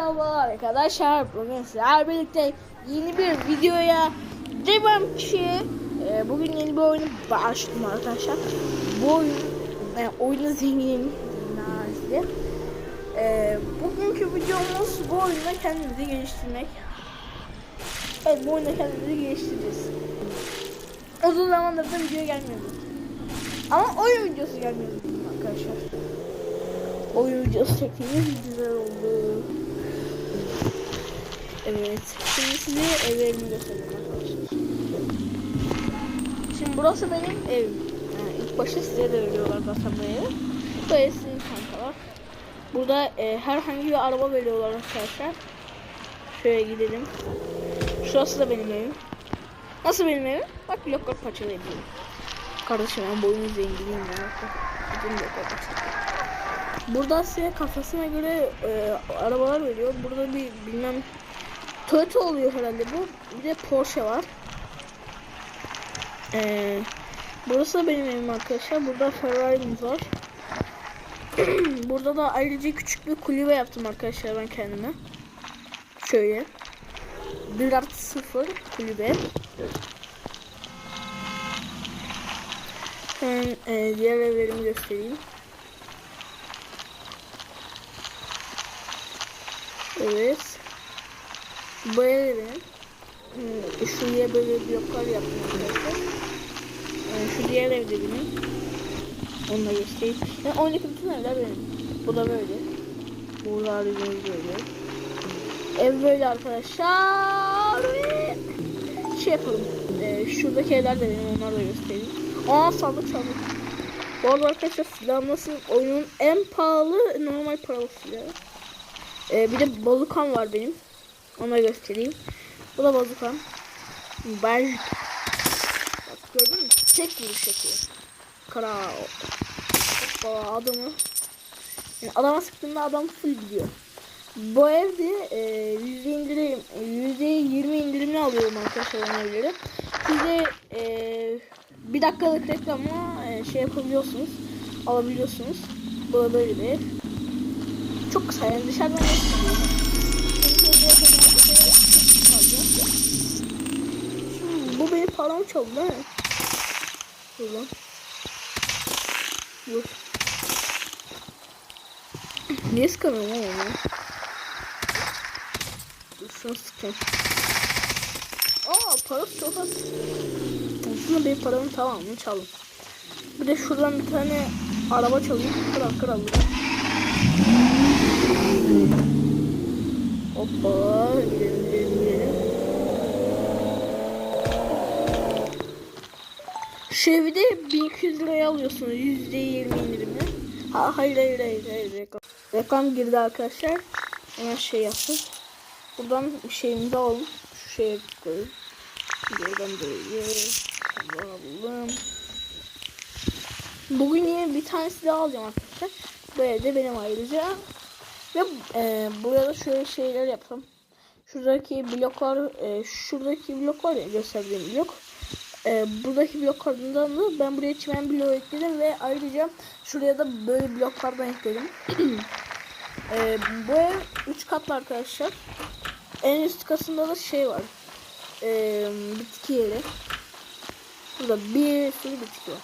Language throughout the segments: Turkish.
Merhaba arkadaşlar. Bugün sizlerle birlikte yeni bir videoya devam ki e, bugün yeni bir oyunu başladım arkadaşlar. Bu oyun e, oyunu zenginim size. E, bugünkü videomuz bu oyunda kendimizi geliştirmek. Evet bu oyunda kendimizi geliştireceğiz. Uzun zamandır da video gelmiyordu. Ama oyun videosu gelmiyordu arkadaşlar. Oyun videosu çektiğimiz güzel oldu. Evet. Şimdi size evlerimi göstereyim arkadaşlar. Şimdi burası benim ev. Yani ilk başta size de veriyorlar zaten buraya. Böyle sizin kankalar. Burada e, herhangi bir araba veriyorlar arkadaşlar. Şöyle gidelim. Şurası da benim evim. Nasıl benim evim? Bak bloklar parçalı ediyorum. Kardeşim ben boyun zenginim ya. Bütün parçalı. Burada size kafasına göre e, arabalar veriyor. Burada bir bilmem Toyota oluyor herhalde bu. Bir de Porsche var. E, burası da benim evim arkadaşlar. Burada Ferrari'miz var. Burada da ayrıca küçük bir kulübe yaptım arkadaşlar ben kendime. Şöyle. 1 artı 0 kulübe. Hemen e, diğer evlerimi göstereyim. Evet. Hmm, şuraya böyle bloklar yaptım arkadaşlar. Yani şu diğer evde benim. Onu da göstereyim. Yani oradaki bütün evler benim. Bu da böyle. Burada arıyoruz böyle. Ev böyle arkadaşlar. Şey yapalım. Ee, şuradaki evler de benim. Onları da göstereyim. Aa sandık sandık. Bu arada arkadaşlar silah nasıl oyunun en pahalı normal paralı silahı. Ee, bir de bazukan var benim. Ona göstereyim. Bu da bazukan. Ben Bak gördün mü? Tek vuruş yapıyor. Kara Hoppa adamı. Yani adama sıktığında adam full gidiyor. Bu evde e, yüzde indirim, yüzde yirmi indirimli alıyorum arkadaşlar o evleri. Siz de e, bir dakikalık reklamla e, şey yapabiliyorsunuz, alabiliyorsunuz. Bu da böyle bir ev. Çok kısa yani dışarıdan paramı çaldı değil mi? Dur lan. Dur. Niye sıkamıyorum oğlum onu? Dur şunu sıkayım. Aa parası çok az. Aslında benim paramın tamamını çaldım. Bir de şuradan bir tane araba çalayım. Kral kral. Hoppa gidelim gidelim gidelim. Şu evi de 1200 liraya alıyorsunuz %20 indirimle. Ha, hayır hayır hayır hayır reklam. Reklam girdi arkadaşlar. Hemen şey yaptım. Buradan şeyimizi alalım. Şu şeye koyalım. Buradan böyle. Alalım. Bugün yine bir tanesi daha alacağım arkadaşlar. Bu evde benim ayrıca. Ve e, buraya da şöyle şeyler yaptım. Şuradaki bloklar, e, şuradaki blok var ya gösterdiğim blok. E, buradaki bloklardan da ben buraya çimen bloğu ekledim ve ayrıca şuraya da böyle bloklardan ekledim. e, bu ev 3 katlı arkadaşlar. En üst katında da şey var. E, bitki yeri. Burada bir sürü bitki var.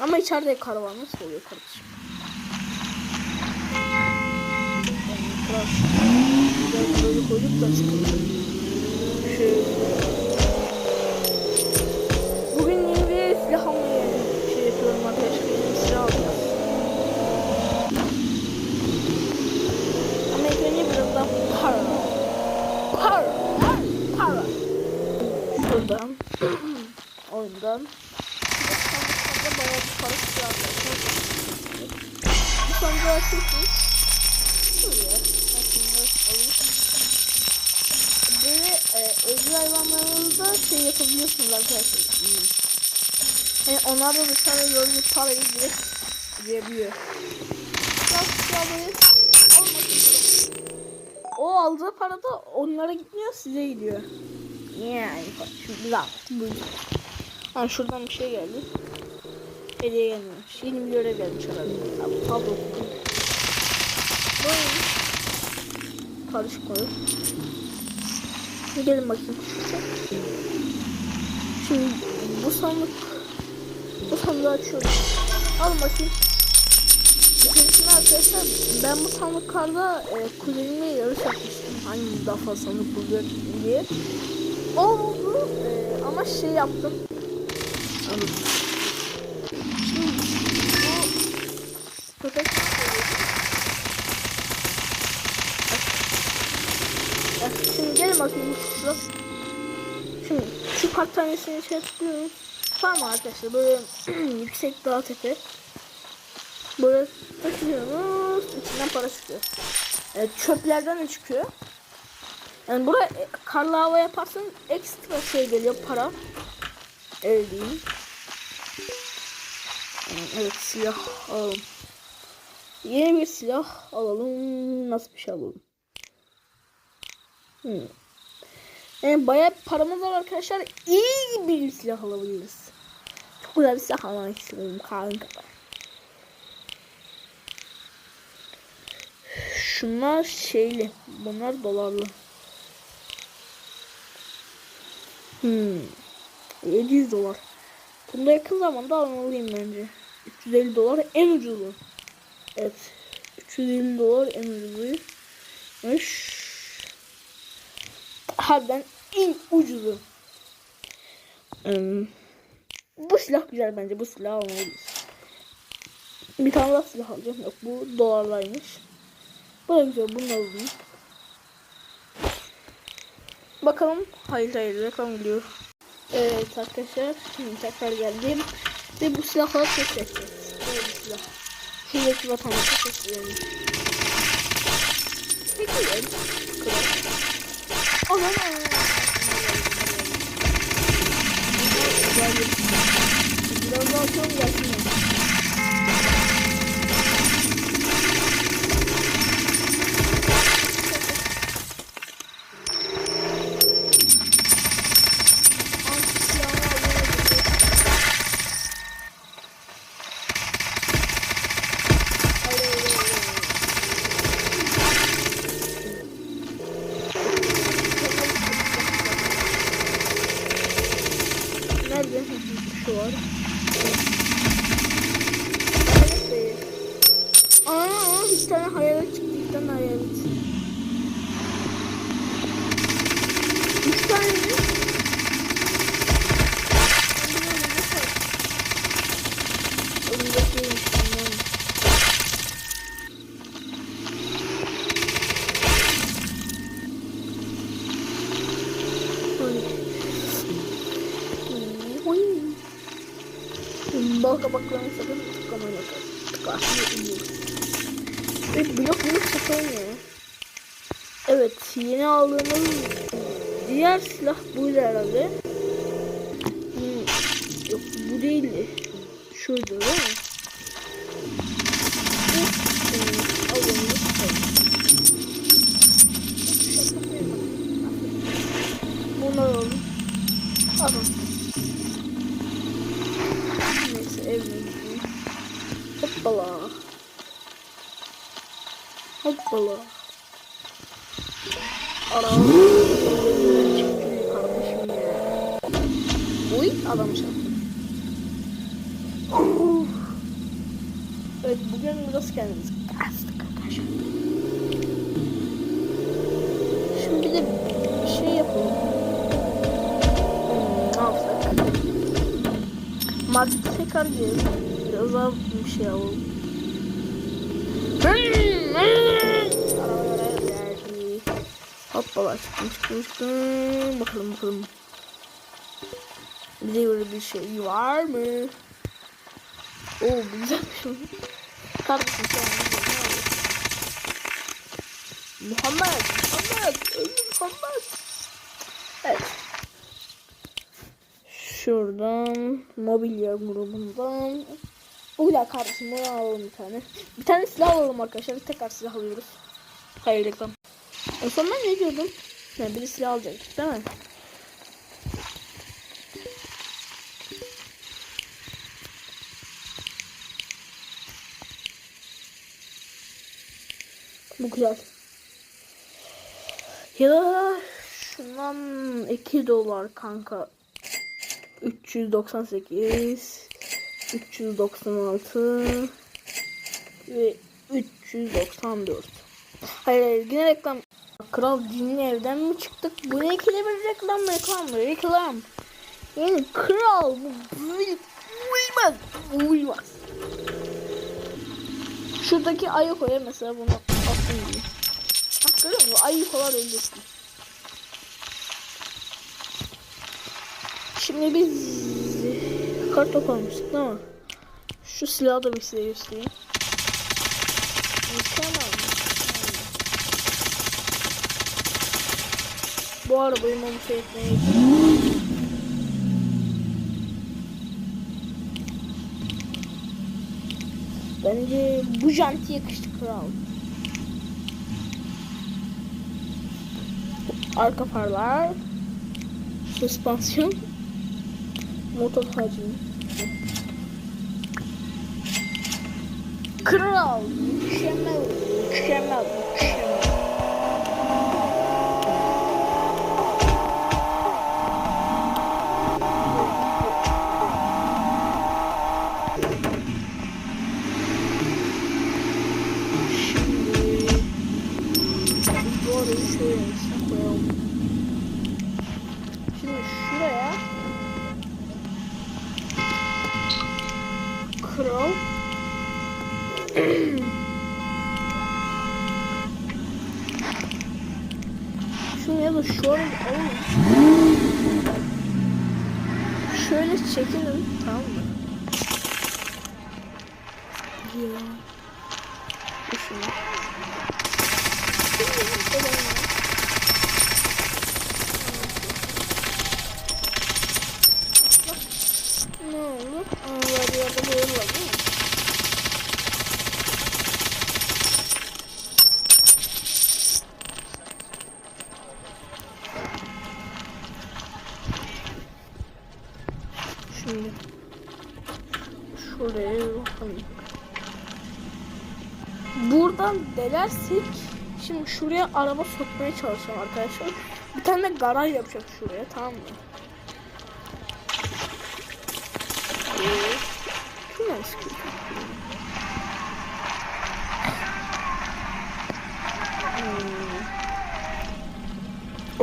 Ama içeride karavan nasıl oluyor kardeşim? Biraz böyle koyduk da sıkıntı. Şöyle. Almaya şey yapıyorum arkadaşlar. Silah alacağız. Ama önce biraz daha para. Para. Para. Şuradan. Oyundan. Sandıklarda bayağı bir para tutuyor arkadaşlar. Bu sandığı. Şuraya. Böyle e, evcil hayvanlarınızda şey yapabiliyorsunuz arkadaşlar. Hmm. Yani onlar da dışarıda gördüğü parayı direkt almasın O aldığı para da onlara gitmiyor size gidiyor. Yani bak şu güzel. Buyurun. Ha şuradan bir şey geldi. Hediye gelmemiş. Yeni bir görev gelmiş herhalde. Pardon. Böyle. karışık koyuyor. Gelin bakayım. Şimdi bu sandık bu sandığı açıyorum. Al bakayım. Şimdi arkadaşlar ben bu sandıklarda e, kuzenimle yarış yapmıştım. Hangi daha fazla sandık bulacak diye. Oldu e, ama şey yaptım. Anladım. Şimdi bu köpek Şimdi gelin bakayım şurada. Şimdi şu kart tanesini şey tıklıyoruz. Tamam arkadaşlar böyle yüksek dağ tepe. Böyle taşıyoruz. İçinden para çıkıyor. Evet, çöplerden de çıkıyor. Yani buraya e, karlı hava yaparsan ekstra şey geliyor para. Öyle diyeyim. Evet silah alalım. Yeni bir silah alalım. Nasıl bir şey alalım? Hmm. Yani bayağı paramız var arkadaşlar. İyi bir silah alabiliriz. Çok güzel bir istiyorum kanka. Şunlar şeyli. Bunlar dolarlı. Hmm. 700 dolar. Bunda yakın zamanda almalıyım bence. 350 dolar en ucuzu. Evet. 350 dolar en ucuzuymuş. Harbiden en ucuzu. Hmm. Bu silah güzel bence. Bu silah almalıyız. Bir tane daha silah alacağım. Yok bu dolarlaymış. Bu da güzel. Bunu da alalım. Bakalım. Hayır hayır reklam geliyor. Evet arkadaşlar. Şimdi tekrar geldim. Ve bu silahları test edeceğiz. Böyle bir silah. Şuradaki vatandaşı test edelim. Peki yani. O zaman Biraz daha çok gelsin. Nerede? Şu var. Hayalet değil. Aa, bir tane hayalet çıktı. Bir tane hayalet. Üç tane mi? Önümdekiymiş, tamam. Oy. Bal kabaklarını sakın tıklamayın arkadaşlar. Tıklarsın iyi. Evet blok blok sakın ya. Evet yeni aldığımız diğer silah buydu herhalde. Hmm, Yok bu değildi. Şuydu değil mi? Çıktı kardeşim. Uy adam çarptı. Uf. Evet bugün biraz kendimizi kastık arkadaşlar. Şimdi de bir şey yapalım. Hmm, ne yapsak? Markete tekrar girelim. Biraz daha bir şey alalım. Arabalara geldi. Hoppala çıktım çıktım çıktım. Bakalım bakalım. Bize göre bir şey var mı? Oo bu güzelmiş. Kardeşim sen? Muhammed, Muhammed, ölüm Muhammed. Evet. Şuradan mobilya grubundan. Bu güzel kardeşim bunu alalım bir tane. Bir tane silah alalım arkadaşlar. Tekrar silah alıyoruz. Hayır reklam. Son ben ne diyordum? Yani biri silah alacak değil mi? Bu güzel. Ya da şundan 2 dolar kanka. 398 396 ve 394. Hayır, hayır yine reklam. Kral cinli evden mi çıktık? Bu ne ikili bir reklam? Reklam? Reklam. Yani kral bu uy- uymaz. Uymaz. Şuradaki ayı koya mesela bunu. Bak görüyor musun? Ayı kolar öleceksin. Şimdi biz kartop almıştık mi? Şu silahı da bir size göstereyim. Mükemmel. Bu arabayı modifiye etmeye. Bence bu janti yakıştı kral. Arka farlar. Süspansiyon. Motor hacmi. Kral. Mükemmel. Mükemmel. Mükemmel. Şimdi bu arayı şöyle içine koyalım. Şimdi şuraya kral Şunu ya da şöyle alalım. Çekelim tamam mı? Ya şunu. Ne oldu? Aa, var ya da böyle var değil mi? Şimdi şuraya bakalım. Buradan delersek şimdi şuraya araba sokmaya çalışacağım arkadaşlar. Bir tane de garaj yapacak şuraya tamam mı? Şuradan sıkıntı. Hmm.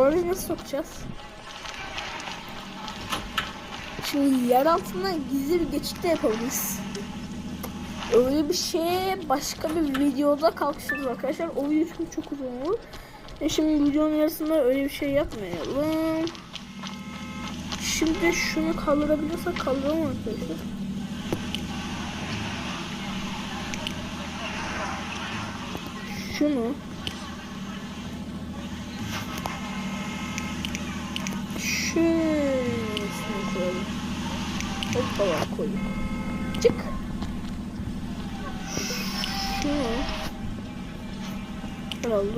Orayı nasıl sokacağız? Şimdi yer altından gizli bir geçit de yapabiliriz. Öyle bir şeye başka bir videoda kalkışırız arkadaşlar. O video çünkü çok uzun olur. E şimdi videonun yarısında öyle bir şey yapmayalım. Şimdi şunu kaldırabilirsek kaldıralım arkadaşlar. Şunu şöyle koyalım. Hoppala koyduk.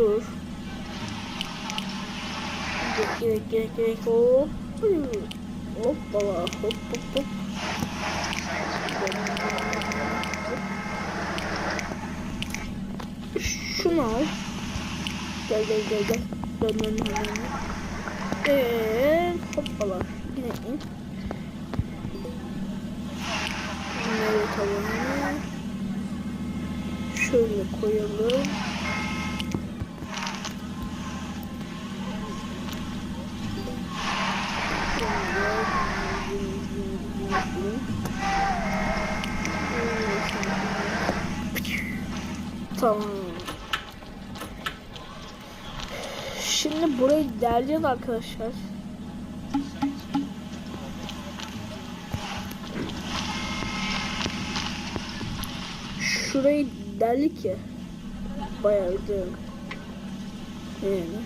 Dur. Gerek gerek gerek gerek hop. Hoppala hop hop hop. Şunu al. Gel gel gel gel. Dön dön dön. Evet. Hoppala. Yine in. Bunları tavanına. Şöyle koyalım. Tamam. Şimdi burayı deleceğiz arkadaşlar. Şurayı deldik ya. Bayağı da. Yani.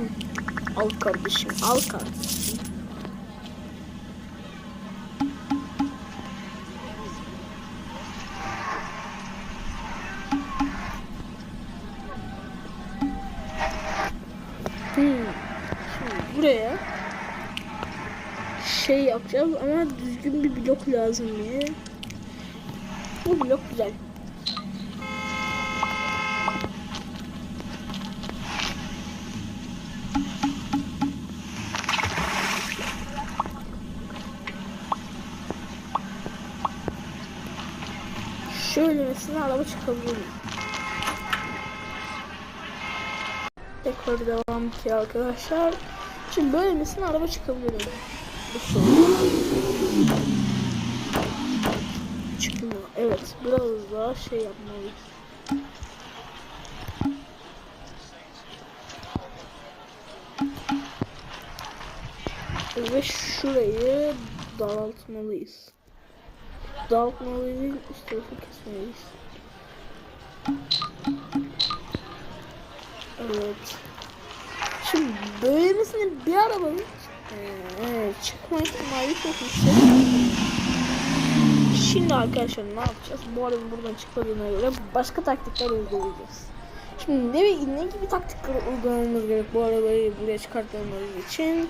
al kardeşim, al kardeşim. Hmm. Şimdi buraya şey yapacağız ama düzgün bir blok lazım diye. Bu blok güzel. Şöylesine araba çıkabilir? Tekrar devam ki arkadaşlar. Şimdi böylesine araba çıkabilir. Çıkmıyor. Evet biraz daha şey yapmalıyız. Ve şurayı daraltmalıyız. Daraltmalıyız, üst tarafı kesmeliyiz. Evet. Şimdi böylemesine bir arabanın ee, çıkma ihtimali çok. Şimdi arkadaşlar ne yapacağız? Bu arabanın buradan çıkmadığına göre başka taktikler uygulayacağız. Şimdi ne, ne gibi taktikler uygulamamız gerek bu arabayı buraya çıkartmamız için?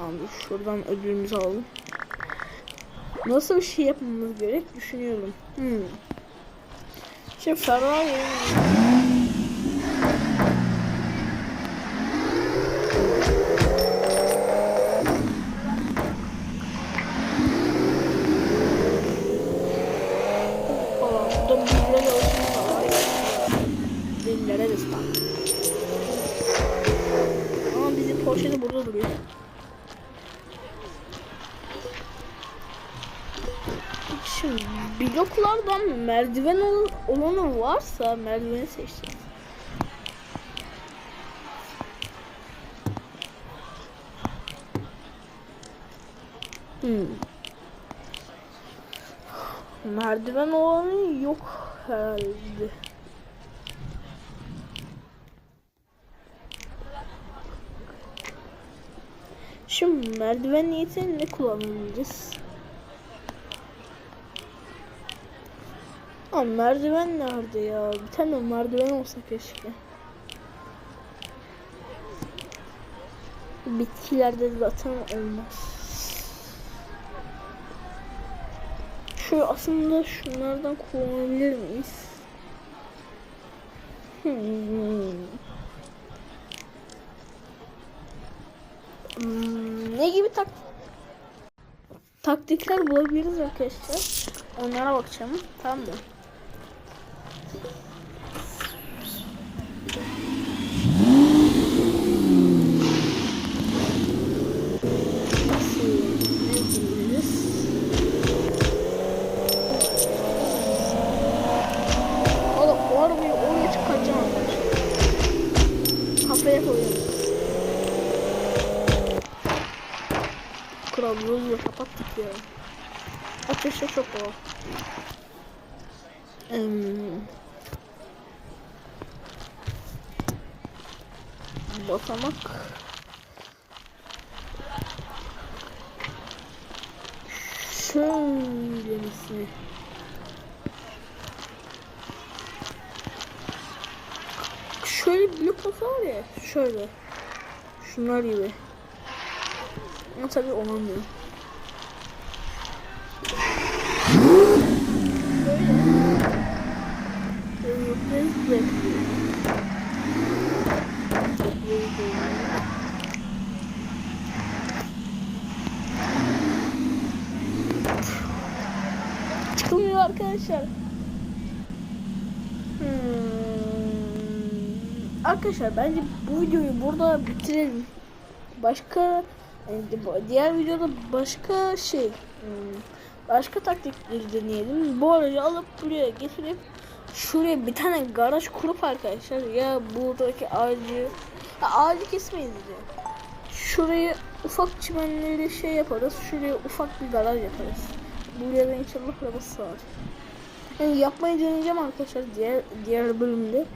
Abi şuradan ödülümüzü alalım. Nasıl bir şey yapmamız gerek düşünüyorum. Hmm. Şimdi Ferrari. Dillere destan. Ama bizim Porsche de burada duruyor. Bloklardan merdiven ol olanı varsa merdiveni seçeceğiz. Hmm. Merdiven olanı yok herhalde. Şimdi merdiven niyetini ne kullanabiliriz? Ama merdiven nerede ya? Bir tane merdiven olsa keşke. Bitkilerde zaten olmaz. Şu aslında şunlardan kullanabilir miyiz? Hmm. Hmm, ne gibi tak taktikler bulabiliriz arkadaşlar? Onlara bakacağım. Tamam mı? Nasıl ne yapabiliriz? Oğlum o arabayı oraya çıkaracağım arkadaşlar. Kafaya koyuyorum. Kral yolu kapattık ya. Ateşe çok o. Hmm. Basamak. Şöyle misin? Şöyle blok olsa var ya. Şöyle. Şunlar gibi. Ama tabii olamıyor. Çıkılmıyor arkadaşlar. Hmm. Arkadaşlar bence bu videoyu burada bitirelim. Başka yani diğer videoda başka şey hmm, başka taktikleri deneyelim. Bu aracı alıp buraya getirip şuraya bir tane garaj kurup arkadaşlar ya buradaki ağacı ya ağacı kesmeyiz de. Şuraya ufak çimenleri şey yaparız. Şuraya ufak bir garaj yaparız. Buraya da inşallah araba sığar. Yani yapmayı deneyeceğim arkadaşlar diğer diğer bölümde.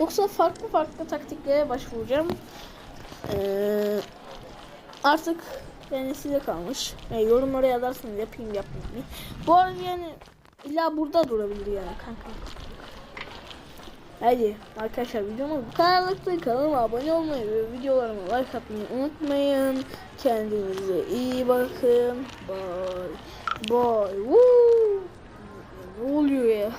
Yoksa farklı farklı taktiklere başvuracağım. Ee, artık yani size kalmış. Yani yorumlara yazarsınız yapayım yapmayayım. Bu arada yani illa burada durabilir yani kanka. Hadi arkadaşlar videomuz bu kadarlıktı. Kanalıma abone olmayı ve videolarıma like atmayı unutmayın. Kendinize iyi bakın. Bye. Bye. Woo. Ne oluyor ya?